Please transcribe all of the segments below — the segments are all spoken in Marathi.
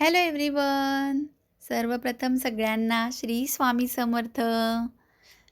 हॅलो एव्हरीवन सर्वप्रथम सगळ्यांना श्री स्वामी समर्थ.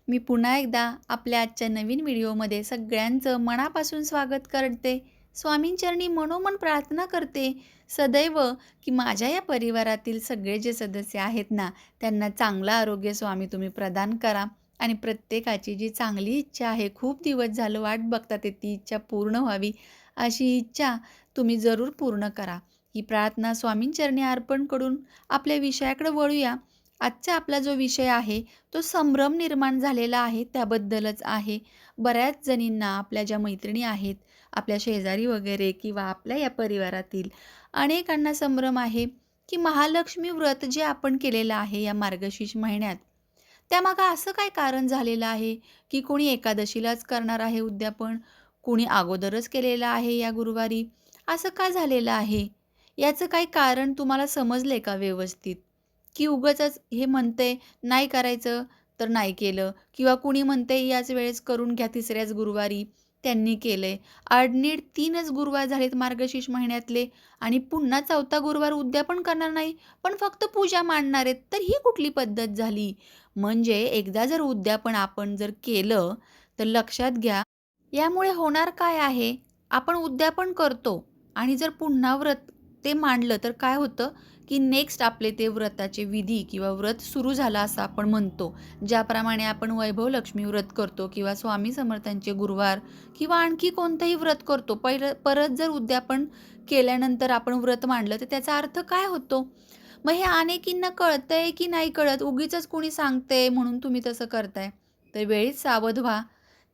मी पुन्हा एकदा आपल्या आजच्या नवीन व्हिडिओमध्ये सगळ्यांचं मनापासून स्वागत करते. स्वामींचरणी मनोमन प्रार्थना करते. सदैव की माझ्या या परिवारातील सगळे जे सदस्य आहेत ना त्यांना चांगलं आरोग्य स्वामी तुम्ही प्रदान करा. आणि प्रत्येकाची जी चांगली इच्छा आहे खूप दिवस झालं वाट बघतात ते ती इच्छा पूर्ण व्हावी. अशी इच्छा तुम्ही जरूर पूर्ण करा. ही प्रार्थना स्वामींचरणी अर्पण करून आपल्या विषयाकडे वळूया. आजचा आपला जो विषय आहे तो संभ्रम निर्माण झालेला आहे त्याबद्दलच आहे. बऱ्याच जणींना आपल्या ज्या मैत्रिणी आहेत आपल्या शेजारी वगैरे किंवा आपल्या या परिवारातील अनेकांना संभ्रम आहे की महालक्ष्मी व्रत जे आपण केलेलं आहे या मार्गशीर्ष महिन्यात त्यामागं असं काय कारण झालेलं आहे की कोणी एकादशीलाच करणार आहे उद्यापन? कोणी अगोदरच केलेलं आहे या गुरुवारी? असं का झालेलं आहे? याचं काही कारण तुम्हाला समजलं का व्यवस्थित? की उगाचच हे म्हणते नाही करायचं तर नाही केलं. किंवा कुणी म्हणते याच वेळेस करून घ्या तिसऱ्याच गुरुवारी. त्यांनी केलंय. आडनीड तीनच गुरुवार झालेत मार्गशीर्ष महिन्यातले आणि पुन्हा चौथा गुरुवार उद्यापन करणार नाही पण फक्त पूजा मांडणार आहेत तर ही कुठली पद्धत झाली? म्हणजे एकदा जर उद्यापन आपण जर केलं तर लक्षात घ्या यामुळे होणार काय आहे? आपण उद्यापन करतो आणि जर पुन्हा व्रत ते मांडलं तर काय होतं की नेक्स्ट आपले ते व्रताचे विधी किंवा व्रत सुरू झालं असं आपण म्हणतो. ज्याप्रमाणे आपण वैभव लक्ष्मी व्रत करतो किंवा स्वामी समर्थांचे गुरुवार किंवा आणखी कोणतंही व्रत करतो. पहिलं परत जर उद्यापन केल्यानंतर आपण व्रत मांडलं तर त्याचा अर्थ काय होतो? मग हे अनेकींना कळतंय की नाही कळत? उगीच कोणी सांगते म्हणून तुम्ही तसं करताय. तर वेळीच सावध व्हा.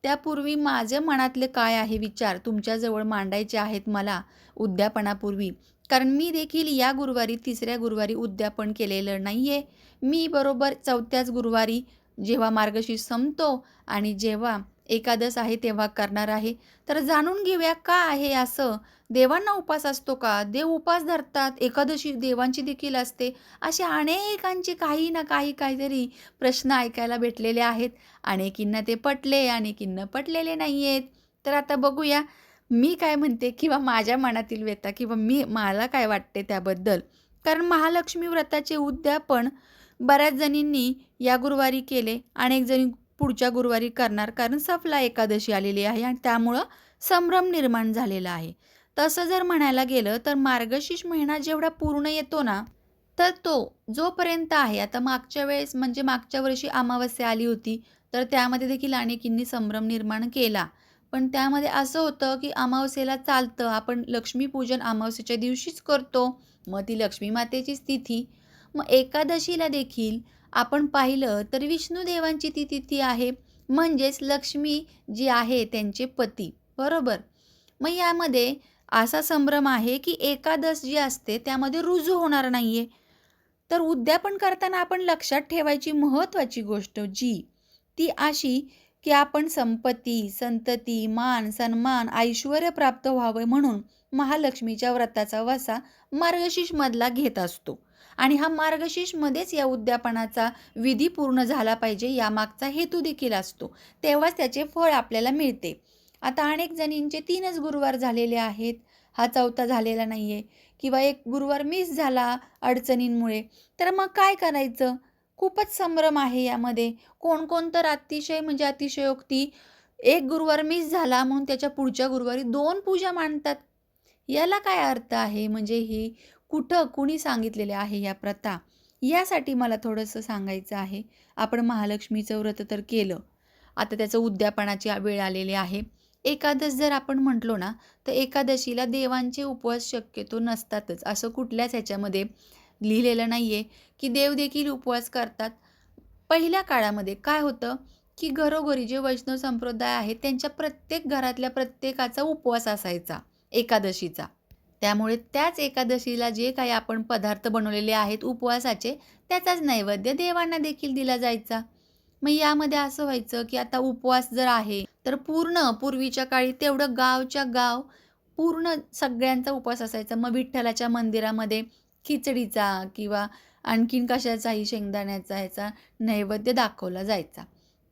त्यापूर्वी माझ्या मनातले काय आहे विचार? तुमच्याजवळ मांडायचे आहेत मला उद्यापनापूर्वी. कारण मी देखील या गुरुवारी तिसऱ्या गुरुवारी उद्यापन केलेलं नाही आहे मी बरोबर चौथ्याच गुरुवारी जेव्हा मार्गशी संपतो आणि जेव्हा एकादश आहे तेव्हा करणार आहे. तर जाणून घेऊया का आहे असं? देवांना उपास असतो का? देव उपास धरतात एकादशी देवांची देखील असते. असे अनेकांचे काही ना काही काहीतरी प्रश्न ऐकायला भेटलेले आहेत. अनेकींना ते पटले अनेकींना पटलेले नाही आहेत तर आता बघूया मी काय म्हणते किंवा माझ्या मनातील व्यथा किंवा मी मला काय वाटते त्याबद्दल? कारण महालक्ष्मी व्रताचे उद्यापन बऱ्याच जणींनी या गुरुवारी केले अनेक जणी पुढच्या गुरुवारी करणार कारण सफला एकादशी आलेली आहे आणि त्यामुळं संभ्रम निर्माण झालेला आहे. तसं जर म्हणायला गेलं तर मार्गशीर्ष महिना जेवढा पूर्ण येतो ना तर तो जोपर्यंत आहे आता मागच्या वेळेस म्हणजे मागच्या वर्षी अमावस्या आली होती तर त्यामध्ये देखील अनेकींनी संभ्रम निर्माण केला. पण त्यामध्ये असं होतं की अमावस्येला चालतं. आपण लक्ष्मीपूजन अमावस्येच्या दिवशीच करतो. मग ती लक्ष्मी मातेचीच तिथी. मग एकादशीला देखील आपण पाहिलं तर विष्णुदेवांची ती तिथी आहे. म्हणजेच लक्ष्मी जी आहे त्यांचे पती. बरोबर? मग यामध्ये असा संभ्रम आहे की एकादश जी असते त्यामध्ये रुजू होणार नाही आहे तर उद्यापन करताना आपण लक्षात ठेवायची महत्त्वाची गोष्ट जी ती अशी की आपण संपत्ती संतती मान सन्मान ऐश्वर प्राप्त व्हावं म्हणून महालक्ष्मीच्या व्रताचा वसा मार्गशीर्षमधला घेत असतो. आणि हा मार्गशीर्षमध्येच या उद्यापनाचा विधी पूर्ण झाला पाहिजे यामागचा हेतू देखील असतो. तेव्हाच त्याचे फळ आपल्याला मिळते. आता अनेक जणींचे तीनच गुरुवार झालेले आहेत. हा चौथा झालेला नाही आहे किंवा एक गुरुवार मिस झाला अडचणींमुळे. तर मग काय करायचं? खूपच संभ्रम आहे यामध्ये. कोण तर अतिशय म्हणजे अतिशयोक्ती एक गुरुवार मिस झाला म्हणून त्याच्या पुढच्या गुरुवारी दोन पूजा मांडतात. याला काय अर्थ आहे? म्हणजे ही कुठं कुणी सांगितलेले आहे या प्रथा? यासाठी मला थोडंसं सांगायचं आहे. आपण महालक्ष्मीचं व्रत तर केलं. आता त्याचं उद्यापनाची वेळ आलेली आहे. एकादश जर आपण म्हटलो ना तर एकादशीला देवांचे उपवास शक्यतो नसतातच. असं कुठल्याच ह्याच्यामध्ये लिहिलेलं नाही आहे की देव देखील उपवास करतात. पहिल्या काळामध्ये काय होतं की घरोघरी जे वैष्णव संप्रदाय आहेत त्यांच्या प्रत्येक घरातल्या प्रत्येकाचा उपवास असायचा एकादशीचा. त्यामुळे त्याच एकादशीला जे काही आपण पदार्थ बनवलेले आहेत उपवासाचे त्याचाच नैवेद्य देवांना देखील दिला जायचा. मग यामध्ये असं व्हायचं की आता उपवास जर आहे तर पूर्ण पूर्वीच्या काळी तेवढं गावच्या गाव पूर्ण सगळ्यांचा उपवास असायचा. मग विठ्ठलाच्या मंदिरामध्ये खिचडीचा किंवा आणखीन कशाचाही शेंगदाण्याचा ह्याचा नैवेद्य दाखवला जायचा.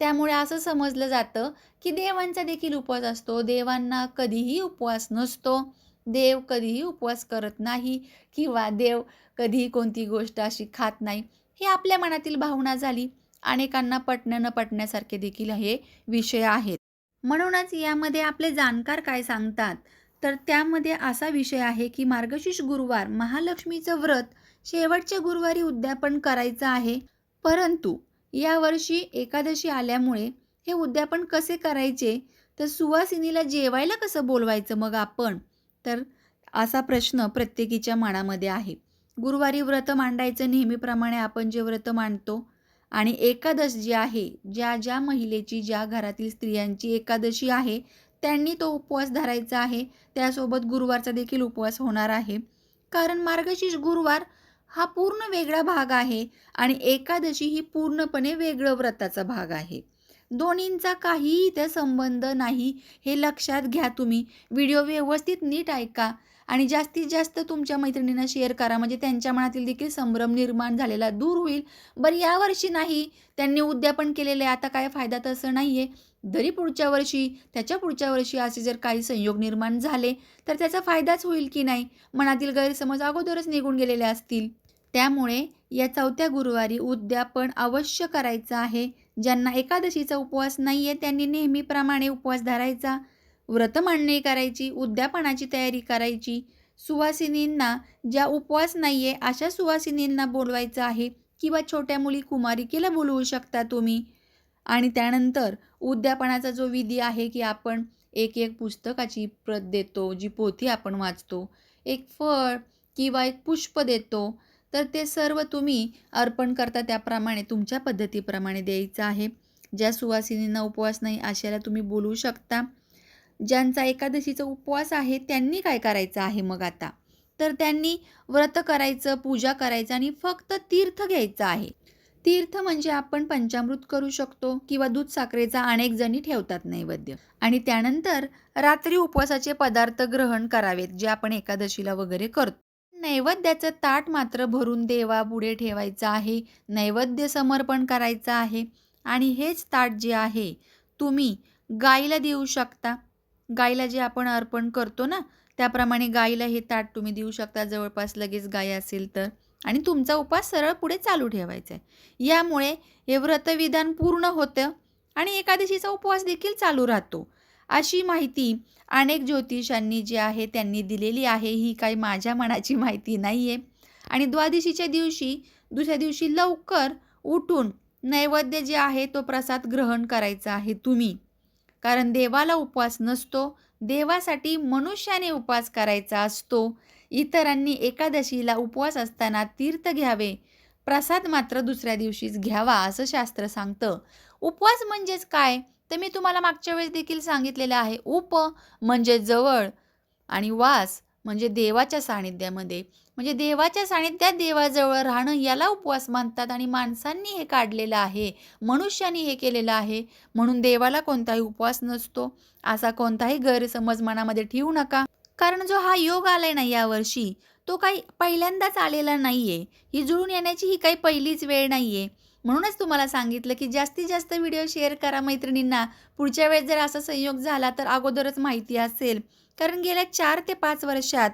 त्यामुळे असं समजलं जातं की देवांचा देखील उपवास असतो. देवांना कधीही उपवास नसतो. देव कधीही उपवास करत नाही किंवा देव कधीही कोणती गोष्ट अशी खात नाही. ही आपल्या मनातील भावना झाली. अनेकांना पटणं न पटण्यासारखे देखील हे विषय आहेत. म्हणूनच यामध्ये आपले जाणकार काय सांगतात? तर त्यामध्ये असा विषय आहे की मार्गशीर्ष गुरुवार महालक्ष्मीचं व्रत शेवटच्या गुरुवारी उद्यापन करायचं आहे. परंतु यावर्षी एकादशी आल्यामुळे हे उद्यापन कसे करायचे? तर सुवासिनीला जेवायला कसं बोलवायचं मग आपण? तर असा प्रश्न प्रत्येकीच्या मनामध्ये आहे. गुरुवारी व्रत मांडायचं नेहमीप्रमाणे आपण जे व्रत मांडतो आणि एकादश जी आहे ज्या ज्या महिलेची ज्या घरातील स्त्रियांची एकादशी आहे त्यांनी तो उपवास धरायचा आहे. त्यासोबत गुरुवारचा देखील उपवास होणार आहे. कारण मार्गशीर्ष गुरुवार हा पूर्ण वेगळा भाग आहे आणि एकादशी ही पूर्णपणे वेगळं व्रताचा भाग आहे. दोन्हींचा काहीही इथे संबंध नाही हे लक्षात घ्या तुम्ही. व्हिडिओ व्यवस्थित नीट ऐका. आणि जास्तीत जास्त तुमच्या मैत्रिणींना शेअर करा. म्हणजे त्यांच्या मनातील देखील संभ्रम निर्माण झालेला दूर होईल. बरं यावर्षी नाही. त्यांनी उद्यापन केलेलं आहे. आता काय फायदा तसं नाही आहे जरी पुढच्या वर्षी त्याच्या पुढच्या वर्षी असे जर काही संयोग निर्माण झाले तर त्याचा फायदाच होईल की नाही? मनातील गैरसमज अगोदरच निघून गेलेले असतील. त्यामुळे या चौथ्या गुरुवारी उद्यापन अवश्य करायचं आहे. ज्यांना एकादशीचा उपवास नाही आहे त्यांनी नेहमीप्रमाणे उपवास धरायचा. व्रत मांडणी करायची उद्यापनाची तयारी करायची. सुवासिनींना ज्या उपवास नाही आहे अशा सुवासिनींना बोलवायचं आहे किंवा छोट्या मुली कुमारिकेला बोलवू शकता तुम्ही? आणि त्यानंतर उद्यापनाचा जो विधी आहे की आपण एक एक पुस्तकाची प्रत देतो जी पोथी आपण वाचतो एक फळ किंवा एक पुष्प देतो तर ते सर्व तुम्ही अर्पण करता त्याप्रमाणे तुमच्या पद्धतीप्रमाणे द्यायचं आहे. ज्या सुवासिनींना उपवास नाही अशाला तुम्ही बोलवू शकता. ज्यांचा एकादशीचा उपवास आहे त्यांनी काय करायचं आहे मग आता? तर त्यांनी व्रत करायचं पूजा करायचं आणि फक्त तीर्थ घ्यायचं आहे. तीर्थ म्हणजे आपण पंचामृत करू शकतो किंवा दूध साखरेचा अनेक जणी ठेवतात नैवेद्य. आणि त्यानंतर रात्री उपवासाचे पदार्थ ग्रहण करावेत जे आपण एकादशीला वगैरे करतो. नैवेद्याचं ताट मात्र भरून देवा पुढे ठेवायचं आहे नैवेद्य समर्पण करायचं आहे. आणि हेच ताट जे आहे तुम्ही गाईला देऊ शकता. गाईला जे आपण अर्पण करतो ना त्याप्रमाणे गाईला हे ताट तुम्ही देऊ शकता. जवळपास लगेच गाय असेल तर. आणि तुमचा उपास सरळ पुढे चालू ठेवायचा आहे. यामुळे हे व्रतविधान पूर्ण होतं आणि एकादशीचा उपवास देखील चालू राहतो. अशी माहिती अनेक ज्योतिषांनी जी आहे त्यांनी दिलेली आहे. ही काही माझ्या मनाची माहिती नाही आहे आणि द्वादशीच्या दिवशी दुसऱ्या दिवशी लवकर उठून नैवेद्य जे आहे तो प्रसाद ग्रहण करायचा आहे तुम्ही. कारण देवाला उपवास नसतो देवासाठी मनुष्याने उपवास करायचा असतो. इतरांनी एकादशीला उपवास असताना तीर्थ घ्यावे प्रसाद मात्र दुसऱ्या दिवशीच घ्यावा असं शास्त्र सांगतं. उपवास म्हणजेच काय? तर मी तुम्हाला मागच्या वेळेस देखील सांगितलेलं आहे. उप म्हणजे जवळ आणि वास म्हणजे देवाच्या सानिध्यामध्ये. म्हणजे देवाच्या सानिध्यात देवाजवळ राहणं याला उपवास मानतात आणि माणसांनी हे काढलेलं आहे मनुष्यानी हे केलेलं आहे. म्हणून देवाला कोणताही उपवास नसतो. असा कोणताही गैरसमज मनामध्ये ठेवू नका. कारण जो हा योग आलाय ना यावर्षी तो काही पहिल्यांदाच आलेला नाही आहे ही जुळून येण्याची ही काही पहिलीच वेळ नाही आहे म्हणूनच तुम्हाला सांगितलं की जास्तीत जास्त व्हिडिओ शेअर करा मैत्रिणींना. पुढच्या वेळेस जर असा संयोग झाला तर अगोदरच माहिती असेल. कारण गेल्या चार ते पाच वर्षात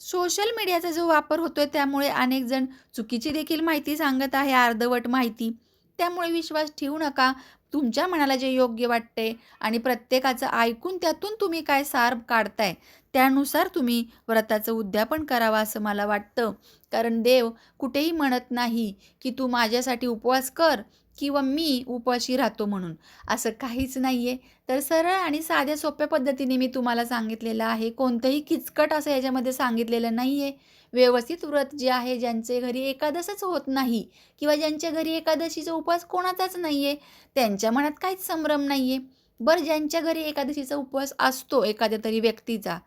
सोशल मीडियाचा जो वापर होतोय त्यामुळे अनेक जण चुकीची देखील माहिती सांगत आहे अर्धवट माहिती. त्यामुळे विश्वास ठेवू नका. तुमच्या मनाला जे योग्य वाटते आणि प्रत्येकाचं ऐकून त्यातून तुम्ही काय सार काढताय त्यानुसार तुम्ही व्रताचं उद्यापन करावं असं मला वाटतं. कारण देव कुठेही म्हणत नाही की तू माझ्यासाठी उपवास कर किंवा मी उपाशी राहतो म्हणून. असं काहीच नाही आहे तर सरळ आणि साध्या सोप्या पद्धतीने मी तुम्हाला सांगितलेलं आहे. कोणतंही किचकट असं याच्यामध्ये सांगितलेलं नाही आहे व्यवस्थित व्रत जे आहे ज्यांचे घरी एकादशच होत नाही किंवा ज्यांच्या घरी एकादशीचा उपवास कोणाचाच नाही आहे त्यांच्या मनात काहीच संभ्रम नाही आहे बरं ज्यांच्या घरी एकादशीचा उपवास असतो एखाद्या तरी व्यक्तीचा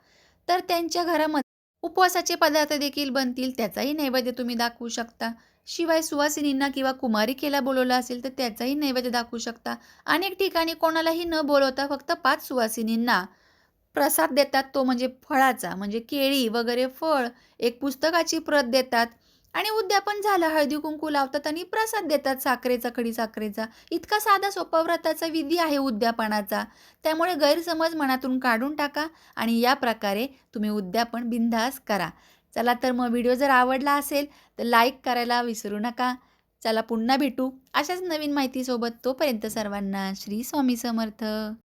तर त्यांच्या घरामध्ये उपवासाचे पदार्थ देखील बनतील त्याचाही नैवेद्य तुम्ही दाखवू शकता. शिवाय सुवासिनींना किंवा कुमारिकेला बोलवलं असेल तर त्याचाही नैवेद्य दाखवू शकता. अनेक ठिकाणी कोणालाही न बोलवता फक्त पाच सुवासिनींना प्रसाद देतात तो म्हणजे फळाचा म्हणजे केळी वगैरे फळ एक पुस्तकाची प्रत देतात. आणि उद्यापन झालं हळदी कुंकू लावतात आणि प्रसाद देतात साखरेचा खडी साखरेचा. इतका साधा सोपा व्रताचा विधी आहे उद्यापनाचा. त्यामुळे गैरसमज मनातून काढून टाका आणि या प्रकारे तुम्ही उद्यापन बिनधास करा. चला तर मग व्हिडिओ जर आवडला असेल तर लाईक करायला विसरू नका. चला पुन्हा भेटू अशाच नवीन माहितीसोबत. तोपर्यंत सर्वांना श्री स्वामी समर्थ.